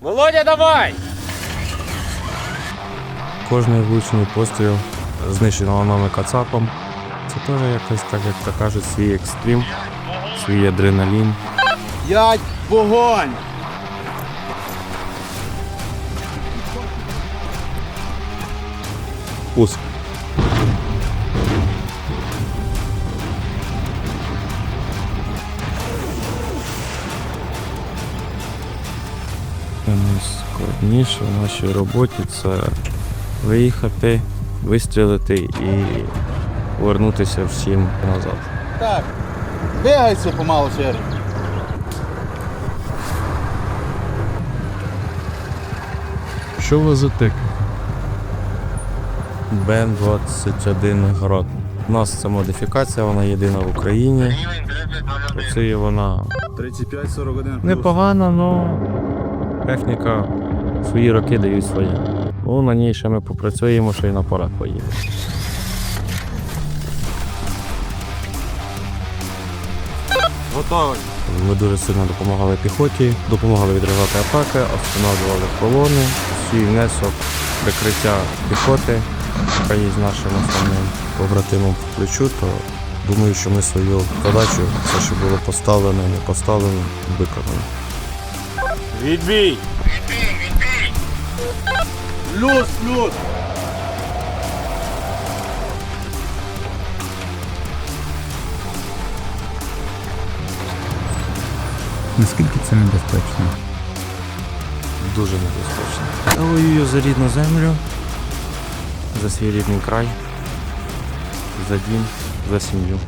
Володя, давай! Кожний влучний постріл знищеного нами кацапом. Це теж якось, так як то кажуть, свій екстрім, свій адреналін. П'ять вогонь! Пуск. Найскладніше в нашій роботі це виїхати, вистрілити і повернутися всім назад. Так. Двигайся помалу, Сергій. Що у вас за тик? Бен-21 град. У нас це модифікація, вона єдина в Україні. Працює вона 35-41. непогано, але техніка свої роки дають своє. Ну, на ній ще ми попрацюємо, що і на порах поїде. Готовий. Ми дуже сильно допомагали піхоті, допомагали відривати атаки, встановлювали колони, свій внесок, прикриття піхоти, яка є з нашим основним побратимом по плечу, то думаю, що ми свою задачу, все, що було поставлено і не поставлено, виконали. Відбій! Плюс, плюс. Наскільки це небезпечно? Дуже небезпечно. Я воюю за рідну землю, за свій рідний край, за дім, за сім'ю.